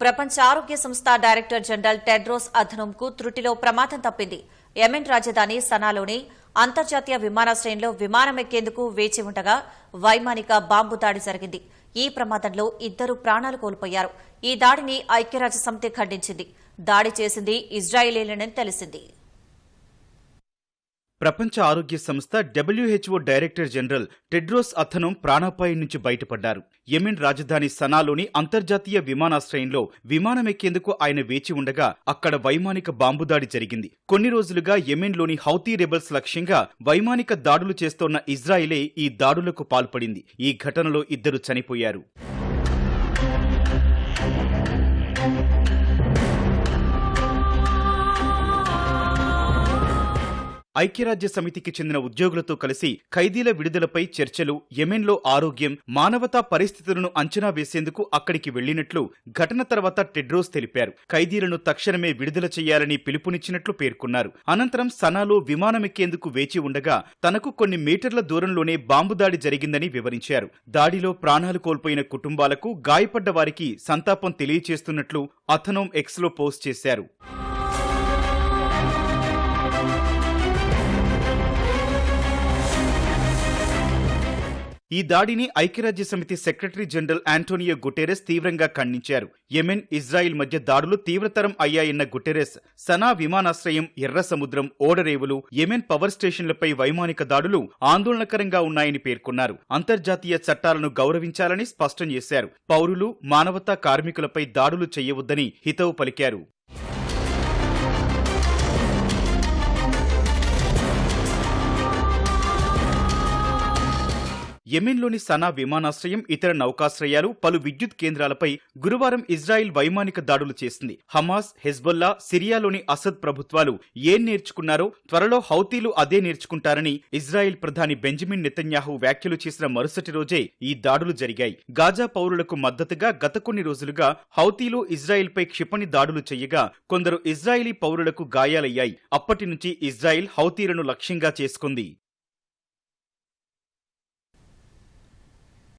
ప్రపంచ ఆరోగ్య సంస్థ డైరెక్టర్ జనరల్ టెడ్రోస్ అధనంకు త్రుటిలో ప్రమాదం తప్పింది. యెమెన్ రాజధాని సనాలోని అంతర్జాతీయ విమానాశ్రయంలో విమానం ఎక్కేందుకు వేచి ఉండగా వైమానిక బాంబు దాడి జరిగింది. ఈ ప్రమాదంలో ఇద్దరు ప్రాణాలు కోల్పోయారు. ఈ దాడిని ఐక్యరాజ్య సమితి ఖండించింది. దాడి చేసింది ఇజ్రాయేలీలని తెలిసింది. ప్రపంచ ఆరోగ్య సంస్థ WHO director general Tedros Adhanom ప్రాణాపాయం నుంచి బయటపడ్డారు. యెమెన్ రాజధాని సనాలోని అంతర్జాతీయ విమానాశ్రయంలో విమానం ఎక్కేందుకు ఆయన వేచి ఉండగా అక్కడ వైమానిక బాంబు దాడి జరిగింది. కొన్ని రోజులుగా యెమెన్లోని హౌతీ రెబల్స్ లక్ష్యంగా వైమానిక దాడులు చేస్తోన్న ఇజ్రాయిలే ఈ దాడులకు పాల్పడింది. ఈ ఘటనలో ఇద్దరు చనిపోయారు. ఐక్యరాజ్య సమితికి చెందిన ఉద్యోగులతో కలిసి ఖైదీల విడుదలపై చర్చలు యెమెన్లో ఆరోగ్యం మానవతా పరిస్థితులను అంచనా వేసేందుకు అక్కడికి వెళ్ళినట్లు ఘటన తర్వాత టెడ్రోస్ తెలిపారు. ఖైదీలను తక్షణమే విడుదల చేయాలని పిలుపునిచ్చినట్లు పేర్కొన్నారు. అనంతరం సనాలో విమానమెక్కేందుకు వేచి ఉండగా తనకు కొన్ని మీటర్ల దూరంలోనే బాంబు దాడి జరిగిందని వివరించారు. దాడిలో ప్రాణాలు కోల్పోయిన కుటుంబాలకు గాయపడ్డ వారికి సంతాపం తెలియచేస్తున్నట్లు అథనోం ఎక్స్లో పోస్ట్ చేశారు. ఈ దాడిని ఐక్యరాజ్య సమితి సెక్రటరీ జనరల్ ఆంటోనియో గుటెరెస్ తీవ్రంగా ఖండించారు. యెమెన్ ఇజ్రాయిల్ మధ్య దాడులు తీవ్రతరం అయ్యాయన్న గుటెరెస్ సనా విమానాశ్రయం ఎర్ర సముద్రం ఓడరేవులు యెమెన్ పవర్ స్టేషన్లపై వైమానిక దాడులు ఆందోళనకరంగా ఉన్నాయని పేర్కొన్నారు. అంతర్జాతీయ చట్టాలను గౌరవించాలని స్పష్టం చేశారు. పౌరులు మానవతా కార్మికులపై దాడులు చేయవద్దని హితవు పలికారు. యెమెన్లోని సనా విమానాశ్రయం ఇతర నౌకాశ్రయాలు పలు విద్యుత్ కేంద్రాలపై గురువారం ఇజ్రాయిల్ వైమానిక దాడులు చేసింది. హమాస్ హెజ్బొల్లా సిరియాలోని అసద్ ప్రభుత్వాలు ఏం నేర్చుకున్నారో త్వరలో హౌతీలు అదే నేర్చుకుంటారని ఇజ్రాయిల్ ప్రధాని బెంజమిన్ నెతన్యాహు వ్యాఖ్యలు చేసిన మరుసటి రోజే ఈ దాడులు జరిగాయి. గాజా పౌరులకు మద్దతుగా గత కొన్ని రోజులుగా హౌతీలు ఇజ్రాయిల్పై క్షిపణి దాడులు చేయగా కొందరు ఇజ్రాయిలీ పౌరులకు గాయాలయ్యాయి. అప్పటి నుంచి ఇజ్రాయిల్ హౌతీలను లక్ష్యంగా చేసుకుంది.